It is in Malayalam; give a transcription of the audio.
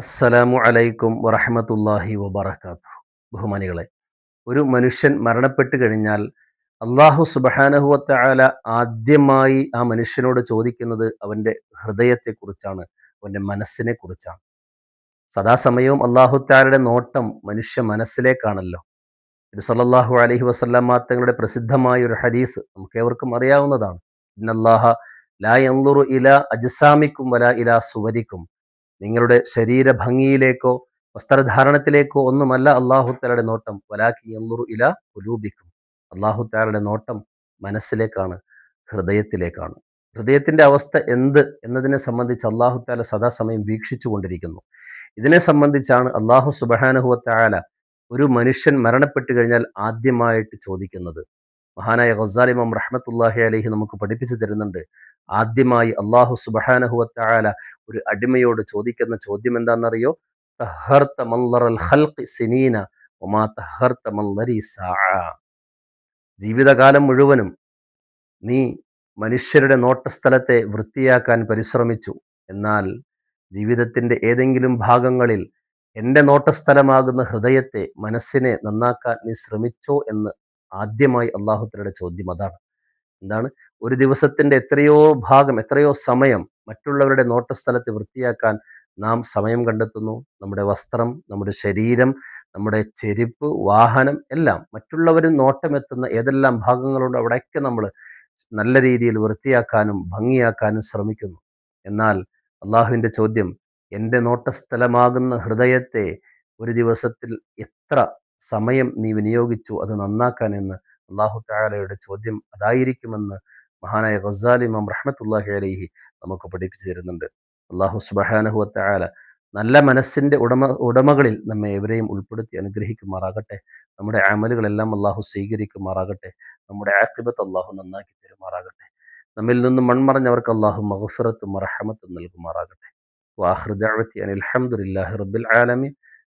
അസ്സലാമു അലൈക്കും വറഹമത്തല്ലാഹി വബർക്കാത്തു ബഹുമാനികളെ ഒരു മനുഷ്യൻ മരണപ്പെട്ട് കഴിഞ്ഞാൽ അള്ളാഹു സുബഹാനഹുവത്ത ആല ആദ്യമായി ആ മനുഷ്യനോട് ചോദിക്കുന്നത് അവന്റെ ഹൃദയത്തെക്കുറിച്ചാണ് അവന്റെ മനസ്സിനെ കുറിച്ചാണ് സദാസമയവും അള്ളാഹുത്താലയുടെ നോട്ടം മനുഷ്യ മനസ്സിലേക്കാണല്ലോ. നബി സല്ലാഹു അലഹി വസ്ലാം തങ്ങളുടെ പ്രസിദ്ധമായ ഒരു ഹദീസ് നമുക്ക് ഏവർക്കും അറിയാവുന്നതാണ്. ഇന്നല്ലാഹ ലാ എന്നുറു ഇല അജ്സാമിക്കും വല ഇല സുവരിക്കും. നിങ്ങളുടെ ശരീരഭംഗിയിലേക്കോ വസ്ത്രധാരണത്തിലേക്കോ ഒന്നുമല്ല അള്ളാഹുത്താലയുടെ നോട്ടം. വലാക്കി എന്നുറു ഇല ഉലൂപിക്കും അള്ളാഹുത്താലയുടെ നോട്ടം മനസ്സിലേക്കാണ് ഹൃദയത്തിലേക്കാണ്. ഹൃദയത്തിന്റെ അവസ്ഥ എന്ത് എന്നതിനെ സംബന്ധിച്ച് അള്ളാഹുത്താല സദാസമയം വീക്ഷിച്ചു കൊണ്ടിരിക്കുന്നു ഇതിനെ സംബന്ധിച്ചാണ് അള്ളാഹു സുബഹാനുഹുവത്താല ഒരു മനുഷ്യൻ മരണപ്പെട്ടു കഴിഞ്ഞാൽ ആദ്യമായിട്ട് ചോദിക്കുന്നത്. മഹാനായ ഗസാലിമം റഹ്മത്തുല്ലാഹി അലഹി നമുക്ക് പഠിപ്പിച്ചു തരുന്നുണ്ട്. ആദ്യമായി അള്ളാഹു സുബാനഹുല ഒരു അടിമയോട് ചോദിക്കുന്ന ചോദ്യം എന്താണെന്നറിയോ? ജീവിതകാലം മുഴുവനും നീ മനുഷ്യരുടെ നോട്ടസ്ഥലത്തെ വൃത്തിയാക്കാൻ പരിശ്രമിച്ചു. എന്നാൽ ജീവിതത്തിന്റെ ഏതെങ്കിലും ഭാഗങ്ങളിൽ എന്റെ നോട്ടസ്ഥലമാകുന്ന ഹൃദയത്തെ മനസ്സിനെ നന്നാക്കാൻ നീ ശ്രമിച്ചോ എന്ന് ആദ്യമായി അള്ളാഹുത്തലയുടെ ചോദ്യം അതാണ്. എന്താണ്? ഒരു ദിവസത്തിന്റെ എത്രയോ ഭാഗം എത്രയോ സമയം മറ്റുള്ളവരുടെ നോട്ടസ്ഥലത്ത് വൃത്തിയാക്കാൻ നാം സമയം കണ്ടെത്തുന്നു. നമ്മുടെ വസ്ത്രം നമ്മുടെ ശരീരം നമ്മുടെ ചെരുപ്പ് വാഹനം എല്ലാം മറ്റുള്ളവരും നോട്ടമെത്തുന്ന ഏതെല്ലാം ഭാഗങ്ങളുണ്ടോ അവിടെയൊക്കെ നമ്മൾ നല്ല രീതിയിൽ വൃത്തിയാക്കാനും ഭംഗിയാക്കാനും ശ്രമിക്കുന്നു. എന്നാൽ അള്ളാഹുവിന്റെ ചോദ്യം എന്റെ നോട്ടസ്ഥലമാകുന്ന ഹൃദയത്തെ ഒരു ദിവസത്തിൽ എത്ര സമയം നീ വിനിയോഗിച്ചു അത് നന്നാക്കാൻ എന്ന് അള്ളാഹു താലയുടെ ചോദ്യം അതായിരിക്കുമെന്ന് മഹാനായ ഖസാലി ഇമാം റഹ്മത്തുല്ലാഹി അലൈഹി നമുക്ക് പഠിപ്പിച്ചു തരുന്നുണ്ട്. അള്ളാഹു സുബഹാനഹുവത്തായാല നല്ല മനസ്സിന്റെ ഉടമ ഉടമകളിൽ നമ്മെ എവരെയും ഉൾപ്പെടുത്തി അനുഗ്രഹിക്കുമാറാകട്ടെ. നമ്മുടെ അമലുകളെല്ലാം അള്ളാഹു സ്വീകരിക്കുമാറാകട്ടെ. നമ്മുടെ ആക്കിബത്ത് അള്ളാഹു നന്നാക്കി തരുമാറാകട്ടെ. നമ്മിൽ നിന്നും മൺമറഞ്ഞവർക്ക് അള്ളാഹു മഹഫിറത്തും മറഹമത്തും നൽകുമാറാകട്ടെ. വാഹൃദാവത്തി അനിൽഹമുല്ലാഹി റബ്ബിൽ ആലമി